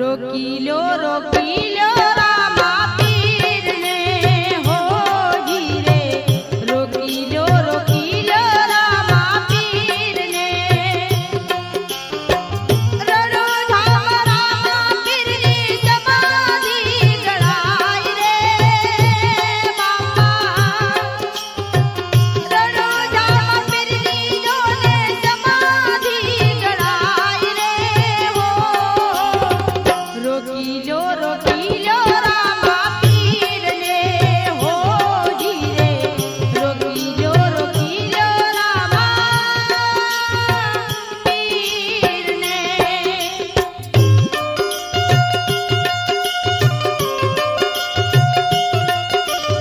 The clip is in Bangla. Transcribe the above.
রকিলো রকিলো। ગોરો કિલો રામ